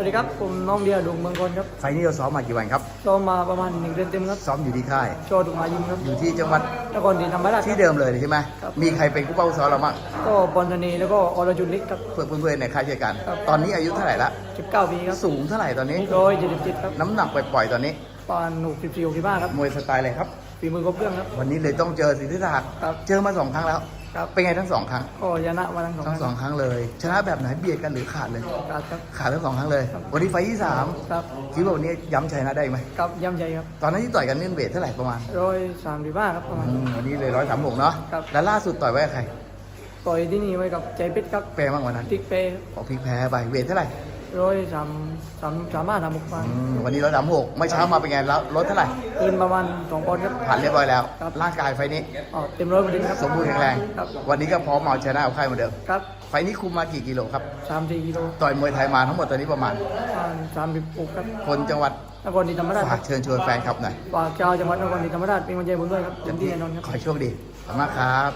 วัสดีครับ ผมน้องเดียดวงเมืองกลครับไฟล์นี้เราซ้อมมากี่วันครับซ้อมมาประมาณหนึ่งเดือนเต็มครับซ้อมอยู่ที่ค่ายโชดุมายิมครับอยู่ที่จังหวัดนครศรีธรรมราชที่เดิมเลยใช่ไหมครับมีใครเป็นผู้เป้าซ้อมเราบ้างก็บอลธนีแล้วก็อรจุนเล็กครับเพื่อนเพื่อนๆในค่ายช่วยกันครับตอนนี้อายุเท่าไหร่ละ19ปีครับสูงเท่าไหร่ตอนนี้ร้อยเจ็ดสิบเจ็ดครับน้ำหนักปล่อยๆตอนนี้ปานหกสิบสี่หกสิบห้าครับมวยสไตล์อะไรครับฝีมือครบเครื่องครับวันนี้เลยต้องเจอสิทธิศักดิ์ครับเจอมาสองครั้งแล้ว ครับเป็นไงทั้งสองครั้งก็ชนะมาทั้งสองทั้งสองครั้งเลย ชนะแบบไหนเบียดกันหรือขาดเลยครับครับขาดทั้งสองครั้งเลย วันนี้ไฟล์ที่สามครับคิดว่าวันนี้ย้ำชัยนะได้ไหมครับย่ำใจครับตอนนั้นที่ต่อยกันเนื่นเวทเท่าไหร่ประมาณร้อยสามสิบห้าครับประมาณอืมวันนี้เลยร้อยสามหกเนาะครับแล้วล่าสุดต่อยไว้กับใครต่อยที่นี่ไว้กับใจเพชรครับแปรบ้างวันนั้นติ๊กเป้ออกพลิกแพ้ไปเวทเท่าไหร่ ร้อยสามสามสามห้าสามหกประมาณอืมวันนี้ร้อยสามหกเมื่อเช้ามาเป็นไงแล้วลดเท่าไหร่ เกินประมาณสองปอนด์ครับ ผ่านเรียบร้อยแล้ว ครับ ร่างกายไฟล์นี้ อ๋อเต็มร้อยเปอร์เซ็นต์ครับสมบูรณ์แข็งแรง ครับวันนี้ก็พร้อมเอาชนะเอาค่ายเหมือนเดิม ครับไฟล์นี้คุมมากี่กิโลครับ สามสี่กิโลต่อยมวยไทยมาทั้งหมดตอนนี้ประมาณ สามสิบหกครับคนจังหวัดนครศรีธรรมราชคฝารักบเชิญชวนแฟนคลับหน่อยฝากชาวจังหวัดนครศรีธรรมราชเป็นกำลังใจผมด้วยครับเต็มที่แน่นอนครับ ขอให้โชคดีขอบคุณมากครับ